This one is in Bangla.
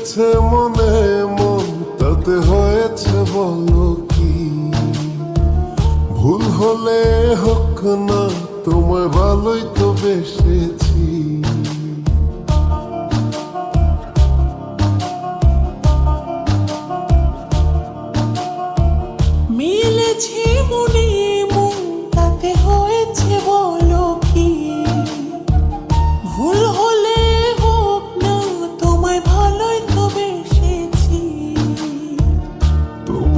এসেছে মনে মন, তাতে হয়েছে বলো কি? ভুল হলে হোক না তোমার ভালোই তো বেসেছি। মিলেছি মনে